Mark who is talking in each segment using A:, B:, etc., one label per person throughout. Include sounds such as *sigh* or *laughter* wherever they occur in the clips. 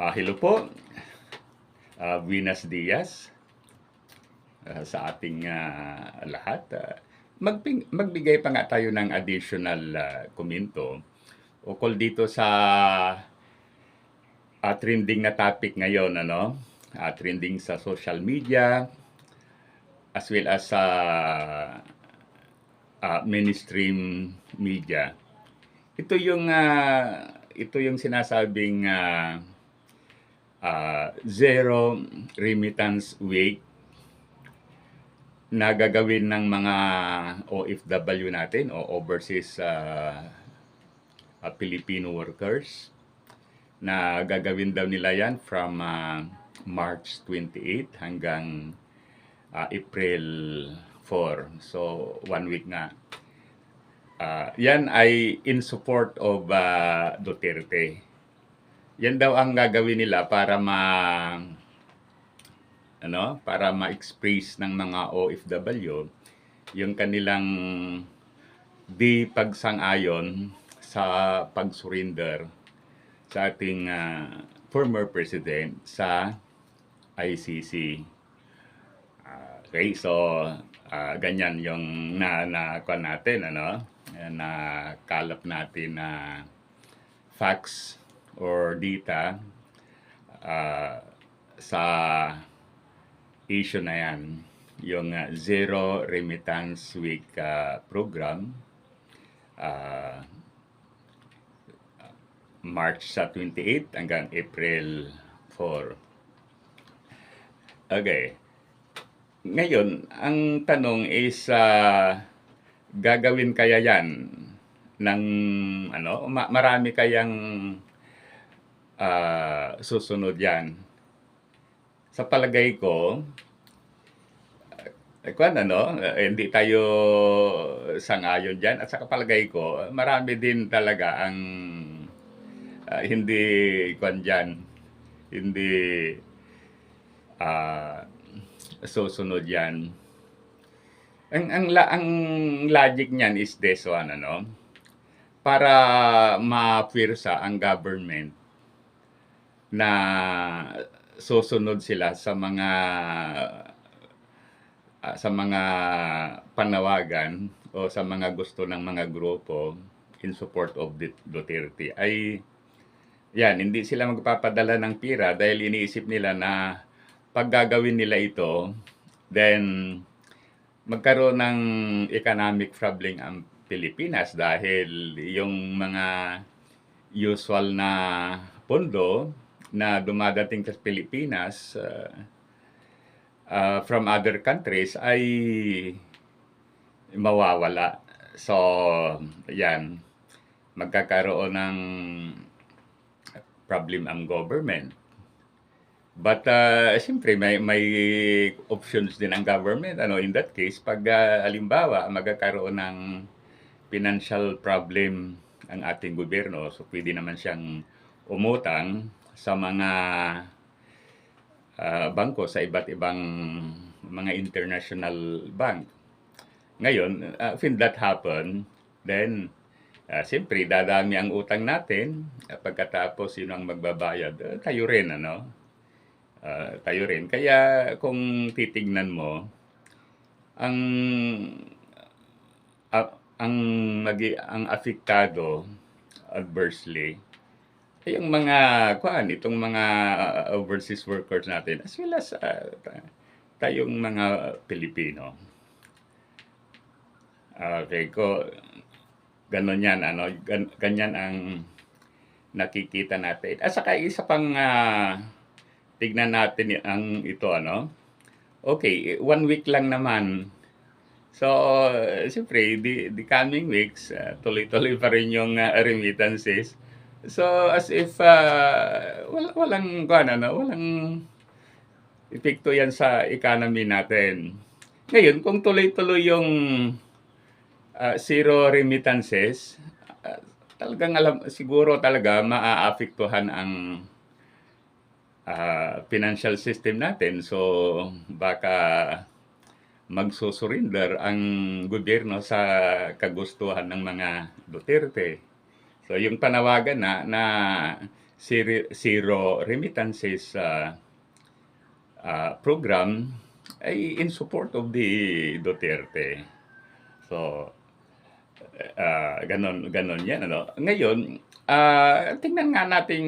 A: Ah, hello po. Ah, buenos dias ah, sa ating ah, lahat. Ah, magping- magbigay pa nga tayo ng additional ah, komento ukol dito sa ah, trending na topic ngayon ano Ah, trending sa social media as well as sa ah, mainstream media ito yung ah, ito yung sinasabing ah, ah, zero remittance week na gagawin ng mga OFW natin o overseas ah, ah, Filipino workers na gagawin daw nila yan from ah, March 28 hanggang ah, April 4. So, one week nga. Ah, yan ay in support of ah, Duterte. Yan daw ang gagawin nila para ma ano, para ma-express ng mga OFW yung kanilang di pagsang-ayon sa pag-surrender sa ating ah, former president sa ICC. Ah, okay, so ah, ganyan yung na na natin ano, na kalap natin na facts or data ah, sa issue na yan, yung ah, Zero Remittance Week ah, program, ah, March sa 28 hanggang April 4. Okay. Ngayon, ang tanong is, ah, gagawin kaya yan ng, ano, ma- marami kayang ah, susunod yan. Sa palagay ko, eh, kung ano, eh, hindi tayo sangayon dyan. At sa palagay ko, marami din talaga ang ah, hindi kwan dyan, hindi ah, susunod yan. Ang, ang, la- ang logic niyan is this one, ano? Para ma-pwersa ang government na susunod sila sa mga ah, sa mga panawagan o sa mga gusto ng mga grupo in support of Dut- Duterte. Ay yan, hindi sila magpapadala ng pira dahil iniisip nila na pag gagawin nila ito, then magkaroon ng economic problem ang Pilipinas dahil yung mga usual na pondo na dumadating sa Pilipinas uh, uh, from other countries ay mawawala. So, yan, magkakaroon ng problem ang government. But uh, siyempre may may options din ang government ano in that case pag uh, halimbawa magkakaroon ng financial problem ang ating gobyerno so pwede naman siyang umutang sa mga uh, bangko sa iba't ibang mga international bank. Ngayon, uh, when that happen, then uh, siyempre dadami ang utang natin. Pagkatapos sino ang magbabayad. Uh, tayo rin ano? Uh, tayo rin. Kaya kung titignan mo ang uh, ang magi ang apektado adversely yung mga kuan itong mga uh, overseas workers natin as well as uh, tayong mga Pilipino. Okay ko ganon yan ano gan, ganyan ang nakikita natin. At saka isa pang ah, tignan natin ang ito ano. Okay one week lang naman. So siyempre the, the coming weeks ah, tuloy-tuloy pa rin yung ah, remittances so as if ah, wal, walang ano walang epekto yan sa economy natin ngayon kung tuloy-tuloy yung ah, zero remittances, ah, talagang alam, siguro talaga maaapektuhan ang ah, financial system natin. So, baka magsusurrender ang gobyerno sa kagustuhan ng mga Duterte. So, yung panawagan na, na zero, remittances uh, uh, program ay in support of the Duterte. So, uh, ganon, ganon yan. Ano? Ngayon, uh, tingnan nga natin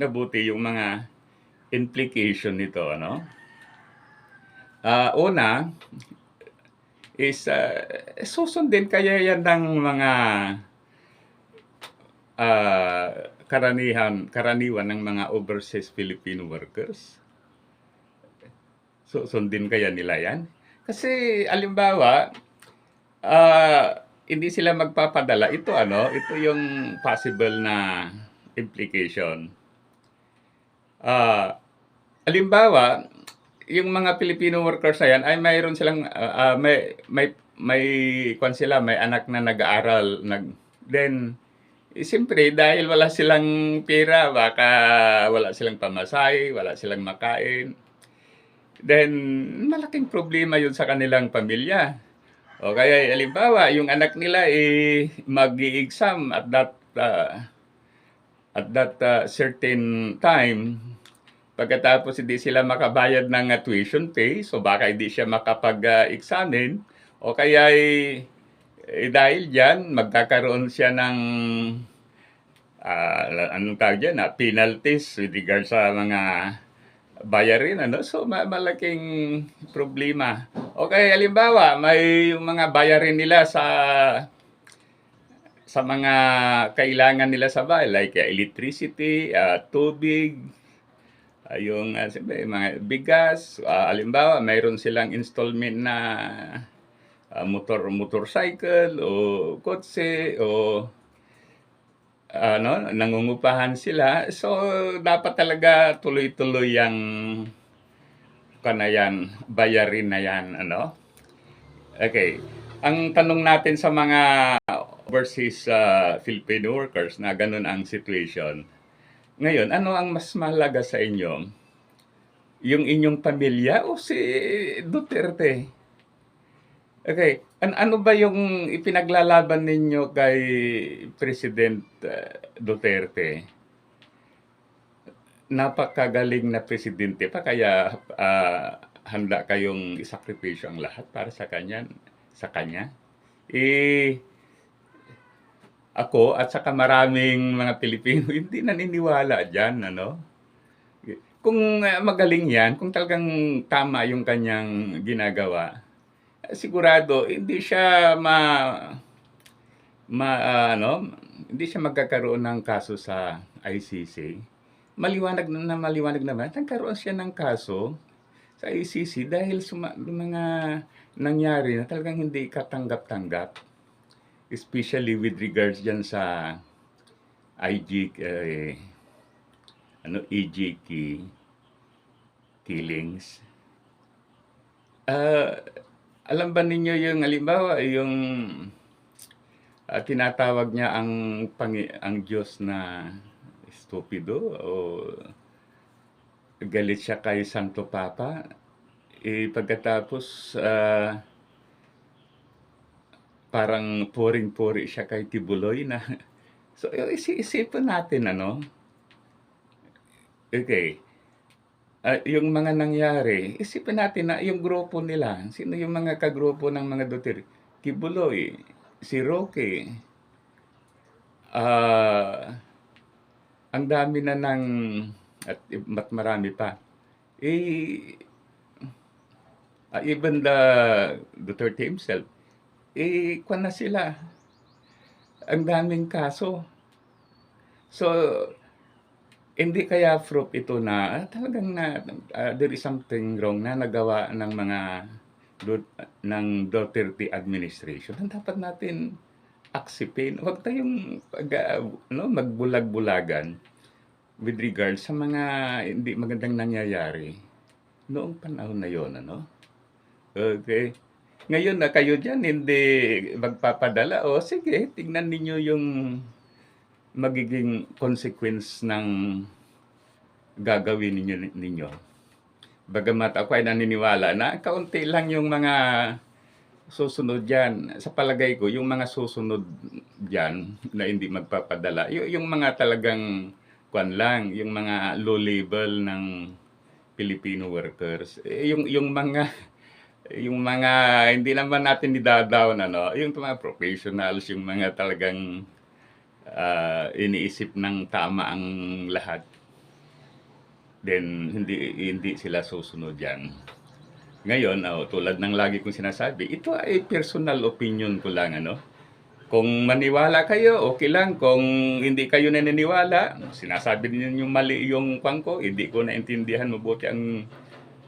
A: mabuti yung mga implication nito. Ano? Uh, una, is uh, susundin kaya yan ng mga uh, karanihan, karaniwan ng mga overseas Filipino workers? So, sundin kaya nila yan? Kasi, alimbawa, ah, hindi sila magpapadala. Ito ano, ito yung possible na implication. Ah, alimbawa, yung mga Filipino workers na yan ay mayroon silang ah, ah, may may may kwan sila, may anak na nag-aaral, nag then eh, siyempre dahil wala silang pera, baka wala silang pamasahe, wala silang makain. Then malaking problema 'yun sa kanilang pamilya. O kaya halimbawa, yung anak nila eh mag-i-exam at that ah, at that ah, certain time Pagkatapos hindi sila makabayad ng uh, tuition pay, so baka hindi siya makapag-examine, o kaya eh, eh, dahil dyan, magkakaroon siya ng ah, anong tawag dyan, ah, penalties with regard sa mga bayarin, ano? So, ma- malaking problema. O kaya, halimbawa, may mga bayarin nila sa sa mga kailangan nila sa bahay, like uh, electricity, uh, tubig, Ah, yung uh, mga bigas, ah, alimbawa, mayroon silang installment na ah, motor motorcycle o kotse o ano, nangungupahan sila. So, dapat talaga tuloy-tuloy ang kanayan, bayarin na yan, ano? Okay. Ang tanong natin sa mga overseas ah, Filipino workers na ganun ang situation, ngayon, ano ang mas mahalaga sa inyo? Yung inyong pamilya o si Duterte? Okay, an ano ba yung ipinaglalaban ninyo kay President uh, Duterte? Napakagaling na presidente pa kaya ah, handa kayong isakripisyo ang lahat para sa kanya, sa kanya. Eh ako at saka maraming mga Pilipino *laughs* hindi naniniwala diyan ano. Kung uh, magaling 'yan, kung talagang tama yung kanyang ginagawa, eh, sigurado hindi siya ma ma uh, ano, hindi siya magkakaroon ng kaso sa ICC. Maliwanag na, na maliwanag naman, nagkaroon siya ng kaso sa ICC dahil sa mga nangyari na talagang hindi katanggap-tanggap especially with regards dyan sa IG eh, ano key killings uh, alam ba ninyo yung halimbawa yung uh, tinatawag niya ang pangi, ang Diyos na stupido o galit siya kay Santo Papa? Eh pagkatapos uh, parang puring-puri siya kay Tibuloy na *laughs* so isi-isipin natin ano? Okay uh, yung mga nangyari isipin natin na yung grupo nila sino yung mga kagrupo ng mga Duterte Tibuloy si Roque uh, ang dami na ng at, at marami pa eh uh, even the Duterte himself eh, kwan na sila. Ang daming kaso. So, hindi kaya proof ito na ah, talagang na uh, there is something wrong na nagawa ng mga ng Duterte administration. Ang dapat natin aksipin. Huwag tayong uh, no, magbulag-bulagan with regard sa mga hindi magandang nangyayari noong panahon na yon ano? Okay. Ngayon na kayo diyan hindi magpapadala, o sige tingnan ninyo yung magiging consequence ng gagawin ninyo ninyo. Bagamat ako ay naniniwala na kaunti lang yung mga susunod diyan. Sa palagay ko, yung mga susunod diyan na hindi magpapadala, y- yung mga talagang kwan lang, yung mga low level ng Filipino workers. Eh, yung yung mga yung mga hindi naman natin nidadown ano, yung mga professionals, yung mga talagang ah, iniisip ng tama ang lahat. Then hindi hindi sila susunod yan. Ngayon, oh, tulad ng lagi kong sinasabi, ito ay personal opinion ko lang ano. Kung maniwala kayo, okay lang. Kung hindi kayo naniniwala, sinasabi niyo yung mali yung kwan ko, hindi ko naintindihan mabuti ang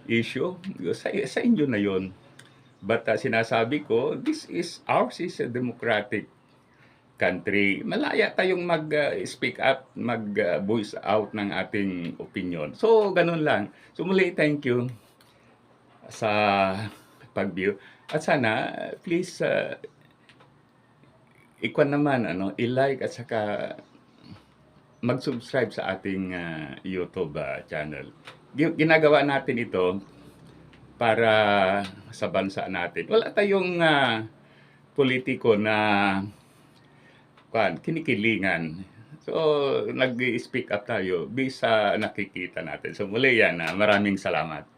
A: issue. Sa, sa inyo na yon. But ah, sinasabi ko, this is ours is a democratic country. Malaya tayong mag-speak up, mag-voice out ng ating opinion. So, ganun lang. So, muli, thank you sa pag-view. At sana, please, uh, ikwan naman, ano, i-like at saka mag-subscribe sa ating ah, YouTube ah, channel. Gi- Ginagawa natin ito para sa bansa natin. Wala tayong ah, politiko na kwan, kinikilingan. So, nag-speak up tayo bisa nakikita natin. So, muli yan. ah, maraming salamat.